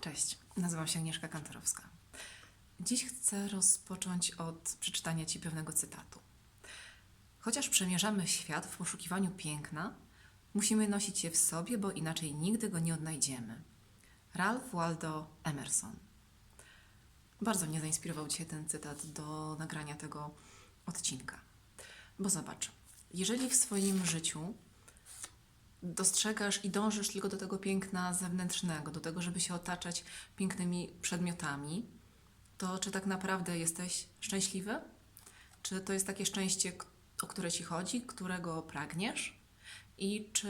Cześć, nazywam się Agnieszka Kantorowska. Dziś chcę rozpocząć od przeczytania Ci pewnego cytatu. Chociaż przemierzamy świat w poszukiwaniu piękna, musimy nosić je w sobie, bo inaczej nigdy go nie odnajdziemy. Ralph Waldo Emerson. Bardzo mnie zainspirował dzisiaj ten cytat do nagrania tego odcinka. Bo zobacz, jeżeli w swoim życiu dostrzegasz i dążysz tylko do tego piękna zewnętrznego, do tego, żeby się otaczać pięknymi przedmiotami, to czy tak naprawdę jesteś szczęśliwy? Czy to jest takie szczęście, o które ci chodzi, którego pragniesz? I czy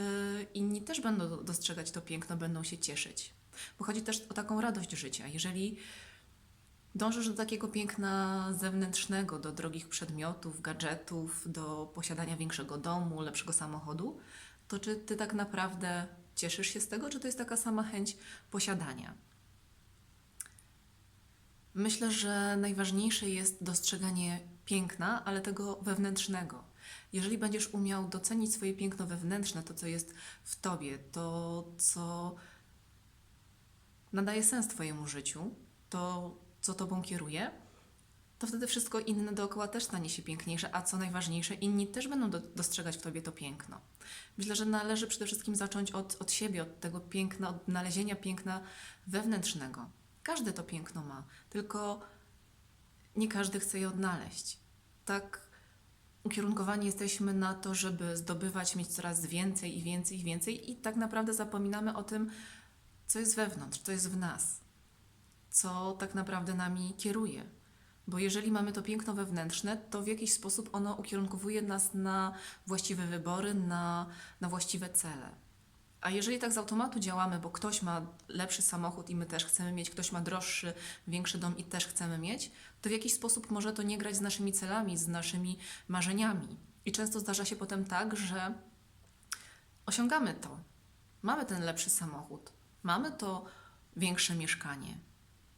inni też będą do- dostrzegać to piękno, będą się cieszyć? Bo chodzi też o taką radość życia. Jeżeli dążysz do takiego piękna zewnętrznego, do drogich przedmiotów, gadżetów, do posiadania większego domu, lepszego samochodu, to czy ty tak naprawdę cieszysz się z tego, czy to jest taka sama chęć posiadania? Myślę, że najważniejsze jest dostrzeganie piękna, ale tego wewnętrznego. Jeżeli będziesz umiał docenić swoje piękno wewnętrzne, to co jest w tobie, to co nadaje sens Twojemu życiu, to co Tobą kieruje, to wtedy wszystko inne dookoła też stanie się piękniejsze, a co najważniejsze, inni też będą do, dostrzegać w Tobie to piękno. Myślę, że należy przede wszystkim zacząć od, od siebie, od tego piękna, od znalezienia piękna wewnętrznego. Każdy to piękno ma, tylko nie każdy chce je odnaleźć. Tak ukierunkowani jesteśmy na to, żeby zdobywać, mieć coraz więcej i więcej i więcej, i tak naprawdę zapominamy o tym, co jest wewnątrz, co jest w nas, co tak naprawdę nami kieruje. Bo jeżeli mamy to piękno wewnętrzne, to w jakiś sposób ono ukierunkowuje nas na właściwe wybory, na, na właściwe cele. A jeżeli tak z automatu działamy, bo ktoś ma lepszy samochód i my też chcemy mieć, ktoś ma droższy, większy dom i też chcemy mieć, to w jakiś sposób może to nie grać z naszymi celami, z naszymi marzeniami. I często zdarza się potem tak, że osiągamy to. Mamy ten lepszy samochód, mamy to większe mieszkanie,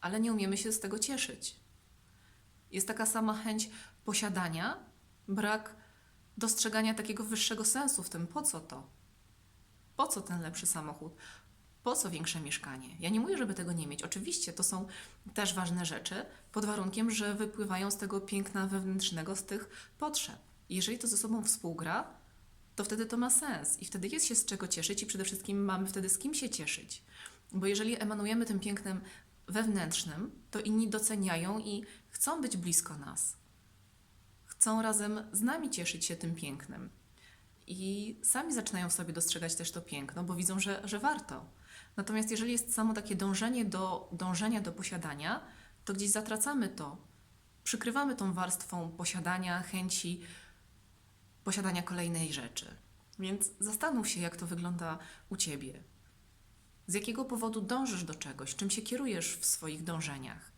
ale nie umiemy się z tego cieszyć. Jest taka sama chęć posiadania, brak dostrzegania takiego wyższego sensu w tym, po co to? Po co ten lepszy samochód? Po co większe mieszkanie? Ja nie mówię, żeby tego nie mieć. Oczywiście to są też ważne rzeczy, pod warunkiem, że wypływają z tego piękna wewnętrznego, z tych potrzeb. Jeżeli to ze sobą współgra, to wtedy to ma sens i wtedy jest się z czego cieszyć i przede wszystkim mamy wtedy z kim się cieszyć. Bo jeżeli emanujemy tym pięknem wewnętrznym, to inni doceniają i chcą być blisko nas. Chcą razem z nami cieszyć się tym pięknem. I sami zaczynają w sobie dostrzegać też to piękno, bo widzą, że, że warto. Natomiast jeżeli jest samo takie dążenie do dążenia do posiadania, to gdzieś zatracamy to. Przykrywamy tą warstwą posiadania, chęci posiadania kolejnej rzeczy. Więc zastanów się, jak to wygląda u ciebie. Z jakiego powodu dążysz do czegoś? Czym się kierujesz w swoich dążeniach?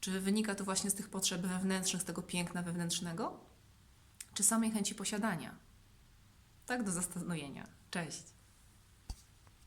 Czy wynika to właśnie z tych potrzeb wewnętrznych, z tego piękna wewnętrznego? Czy samej chęci posiadania? Tak do zastanowienia. Cześć.